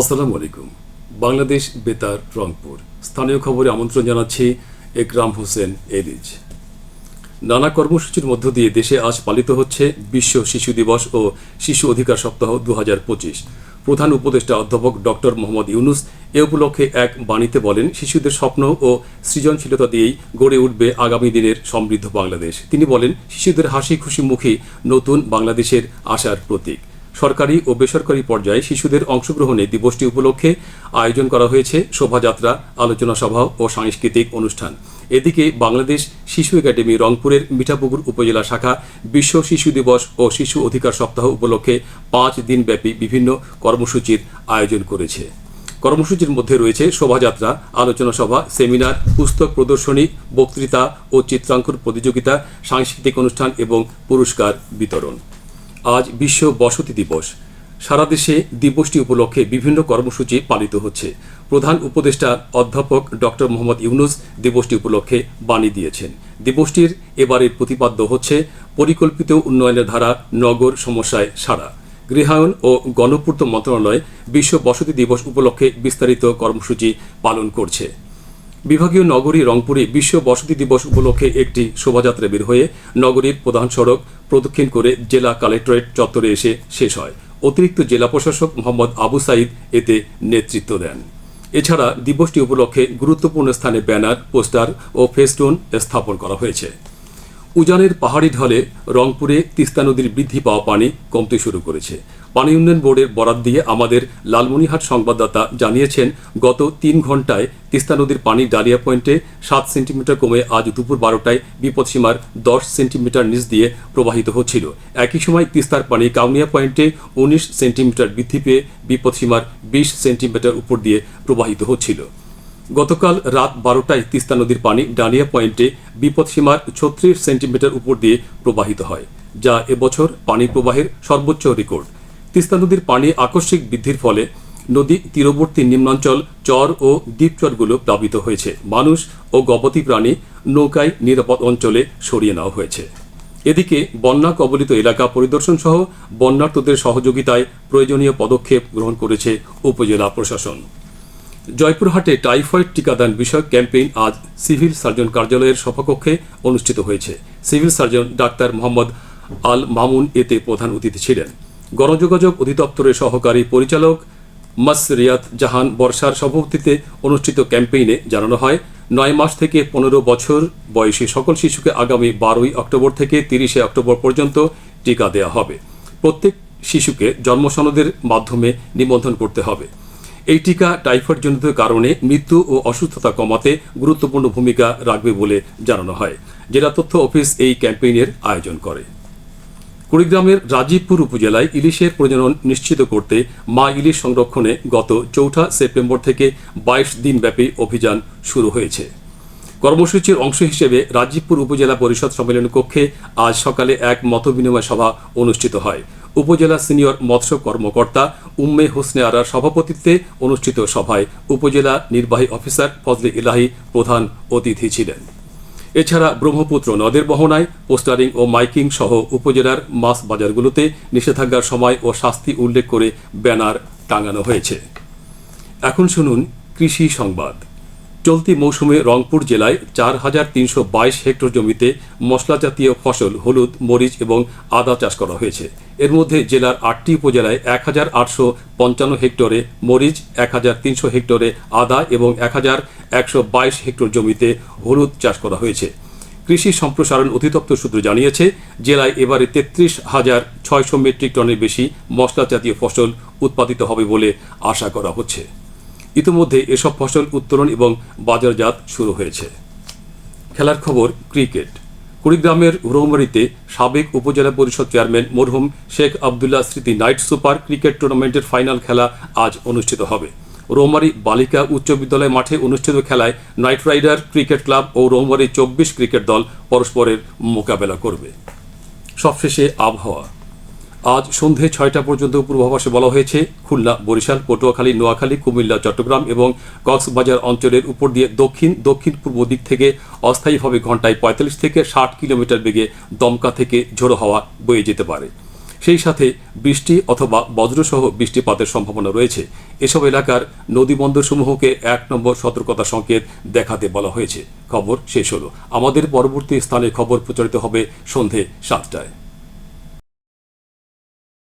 আসসালামু আলাইকুম। বাংলাদেশ বেতার, রংপুর। স্থানীয় খবরে আমন্ত্রণ জানাচ্ছি একরাম হোসেন এরিজ। নানা কর্মসূচির মধ্য দিয়ে দেশে আজ পালিত হচ্ছে বিশ্ব শিশু দিবস ও শিশু অধিকার সপ্তাহ দু হাজার পঁচিশ। প্রধান উপদেষ্টা অধ্যাপক ডক্টর মোহাম্মদ ইউনুস এ উপলক্ষে এক বাণীতে বলেন, শিশুদের স্বপ্ন ও সৃজনশীলতা দিয়েই গড়ে উঠবে আগামী দিনের সমৃদ্ধ বাংলাদেশ। তিনি বলেন, শিশুদের হাসি খুশি মুখে নতুন বাংলাদেশের আশার প্রতীক। সরকারি ও বেসরকারি পর্যায়ে শিশুদের অংশগ্রহণে দিবসটি উপলক্ষে আয়োজন করা হয়েছে শোভাযাত্রা, আলোচনা সভা ও সাংস্কৃতিক অনুষ্ঠান। এদিকে বাংলাদেশ শিশু একাডেমি রংপুরের মিঠাপুকুর উপজেলা শাখা বিশ্ব শিশু দিবস ও শিশু অধিকার সপ্তাহ উপলক্ষে পাঁচ দিনব্যাপী বিভিন্ন কর্মসূচির আয়োজন করেছে। কর্মসূচির মধ্যে রয়েছে শোভাযাত্রা, আলোচনা সভা, সেমিনার, পুস্তক প্রদর্শনী, বক্তৃতা ও চিত্রাঙ্কন প্রতিযোগিতা, সাংস্কৃতিক অনুষ্ঠান এবং পুরস্কার বিতরণ। আজ বিশ্ব বসতি দিবস। সারা দেশে দিবসটি উপলক্ষে বিভিন্ন কর্মসূচি পালিত হচ্ছে। প্রধান উপদেষ্টা অধ্যাপক ডক্টর মোহাম্মদ ইউনুস দিবসটি উপলক্ষে বাণী দিয়েছেন। দিবসটির এবারের প্রতিপাদ্য হচ্ছে, পরিকল্পিত উন্নয়নের ধারা নগর সমস্যায় সারা গৃহায়ন ও গণপূর্ত মন্ত্রণালয় বিশ্ব বসতি দিবস উপলক্ষে বিস্তারিত কর্মসূচি পালন করছে। বিভাগীয় নগরী রংপুরে বিশ্ব বসতি দিবস উপলক্ষে একটি শোভাযাত্রা বের হয়ে নগরীর প্রধান সড়ক প্রদক্ষিণ করে জেলা কালেক্টরেট চত্বরে এসে শেষ হয়। অতিরিক্ত জেলা প্রশাসক মোহাম্মদ আবু সাইদ এতে নেতৃত্ব দেন। এছাড়া দিবসটি উপলক্ষে গুরুত্বপূর্ণ স্থানে ব্যানার, পোস্টার ও ফেস্টুন স্থাপন করা হয়েছে। উজানের পাহাড়ি ঢলে রংপুরে তিস্তা নদীর বৃদ্ধি পাওয়া পানি কমতে শুরু করেছে। পানি উন্নয়ন বোর্ডের বরাত দিয়ে আমাদের লালমনিহাট সংবাদদাতা জানিয়েছেন, গত তিন ঘন্টায় তিস্তা নদীর পানি ডালিয়া পয়েন্টে সাত সেন্টিমিটার কমে আজ দুপুর বারোটায় বিপদসীমার দশ সেন্টিমিটার নিচ দিয়ে প্রবাহিত হচ্ছিল। একই সময় তিস্তার পানি কাউনিয়া পয়েন্টে উনিশ সেন্টিমিটার বৃদ্ধি পেয়ে বিপদসীমার বিশ সেন্টিমিটার উপর দিয়ে প্রবাহিত হচ্ছিল। গতকাল রাত বারোটায় তিস্তা নদীর পানি ডালিয়া পয়েন্টে বিপদসীমার ছত্রিশ সেন্টিমিটার উপর দিয়ে প্রবাহিত হয়, যা এবছর পানি প্রবাহের সর্বোচ্চ রেকর্ড। তিস্তা নদীর পানি আকস্মিক বৃদ্ধির ফলে নদী তীরবর্তী নিম্নাঞ্চল, চর ও দ্বীপচরগুলো প্লাবিত হয়েছে। মানুষ ও গবাদি প্রাণী নৌকায় নিরাপদ অঞ্চলে সরিয়ে নেওয়া হয়েছে। এদিকে বন্যা কবলিত এলাকা পরিদর্শন সহ বন্যার্তদের সহযোগিতায় প্রয়োজনীয় পদক্ষেপ গ্রহণ করেছে উপজেলা প্রশাসন। জয়পুরহাটে টাইফয়েড টিকাদান বিষয়ক ক্যাম্পেইন আজ সিভিল সার্জন কার্যালয়ের সভাকক্ষে অনুষ্ঠিত হয়েছে। Civil surgeon doctor Mohammad Al Mamun এতে প্রধান অতিথি ছিলেন। গণযোগাযোগ অধিদপ্তরের সহকারী পরিচালক মাসরিয়াত জাহান বর্ষার সভাপতিতে অনুষ্ঠিত ক্যাম্পেইনে জানানো হয়, নয় মাস থেকে পনেরো বছর বয়সী সকল শিশুকে আগামী বারোই অক্টোবর থেকে তিরিশে অক্টোবর পর্যন্ত টিকা দেওয়া হবে। প্রত্যেক শিশুকে জন্মসনদের মাধ্যমে নিবন্ধন করতে হবে। এই টিকা টাইফয়েড জনিত কারণে মৃত্যু ও অসুস্থতা কমাতে গুরুত্বপূর্ণ ভূমিকা রাখবে বলে জানানো হয়। জেলা তথ্য অফিস এই ক্যাম্পেইনের আয়োজন করে। কুড়িগ্রামের রাজীবপুর উপজেলায় ইলিশের প্রজনন নিশ্চিত করতে মা ইলিশ সংরক্ষণে গত চৌঠা সেপ্টেম্বর থেকে বাইশ দিনব্যাপী অভিযান শুরু হয়েছে। কর্মসূচির অংশ হিসেবে রাজীবপুর উপজেলা পরিষদ সম্মেলন কক্ষে আজ সকালে এক মতবিনিময় সভা অনুষ্ঠিত হয়। উপজেলা সিনিয়র মৎস্য কর্মকর্তা উম্মে হোসনে আরার সভাপতিত্বে অনুষ্ঠিত সভায় উপজেলা নির্বাহী অফিসার ফজলে ইলাহি প্রধান অতিথি ছিলেন। এছাড়া ব্রহ্মপুত্র নদের বহনায়, পোস্টারিং ও মাইকিং সহ উপজেলার মাছ বাজারগুলোতে নিষেধাজ্ঞার সময় ও শাস্তি উল্লেখ করে ব্যানার টাঙানো হয়েছে। এখন শুনুন কৃষি সংবাদ। চলতি মৌসুমে রংপুর জেলায় চার হাজার তিনশো বাইশ হেক্টর জমিতে মশলা জাতীয় ফসল হলুদ, মরিচ এবং আদা চাষ করা হয়েছে। এর মধ্যে জেলার আটটি উপজেলায় এক হাজার আটশো পঞ্চান্ন হেক্টরে মরিচ, এক হাজার তিনশো হেক্টরে আদা এবং এক হাজার একশো বাইশ হেক্টর জমিতে হলুদ চাষ করা হয়েছে। কৃষি সম্প্রসারণ অধিদপ্তর সূত্র জানিয়েছে, জেলায় এবারে তেত্রিশ হাজার ছয়শো মেট্রিক টনের বেশি মশলা জাতীয় ফসল উৎপাদিত হবে বলে আশা করা হচ্ছে। ইতিমধ্যে এসব ফসল উত্তোলন এবং বাজারজাত শুরু হয়েছে। খেলার খবর, ক্রিকেট। কুড়িগ্রামের রৌমারিতে সাবেক উপজেলা পরিষদ চেয়ারম্যান মরহুম শেখ আবদুল্লাহ স্মৃতি নাইট সুপার ক্রিকেট টুর্নামেন্টের ফাইনাল খেলা আজ অনুষ্ঠিত হবে। রৌমারি বালিকা উচ্চ বিদ্যালয় মাঠে অনুষ্ঠিত খেলায় নাইট রাইডার ক্রিকেট ক্লাব ও রৌমারি চব্বিশ ক্রিকেট দল পরস্পরের মোকাবেলা করবে। সবশেষে আবহাওয়া। আজ সন্ধে ছয়টা পর্যন্ত পূর্বাভাসে বলা হয়েছে, খুলনা, বরিশাল, পটুয়াখালী, নোয়াখালী, কুমিল্লা, চট্টগ্রাম এবং কক্সবাজার অঞ্চলের উপর দিয়ে দক্ষিণ দক্ষিণ পূর্ব দিক থেকে অস্থায়ীভাবে ঘন্টায় পঁয়তাল্লিশ থেকে ষাট কিলোমিটার বেগে দমকা থেকে ঝোড়ো হাওয়া বয়ে যেতে পারে। সেই সাথে বৃষ্টি অথবা বজ্রসহ বৃষ্টিপাতের সম্ভাবনা রয়েছে। এসব এলাকার নদী বন্দরসমূহকে এক নম্বর সতর্কতা সংকেত দেখাতে বলা হয়েছে। খবর শেষ হলো। আমাদের পরবর্তী স্থানে খবর প্রচারিত হবে সন্ধে সাতটায়।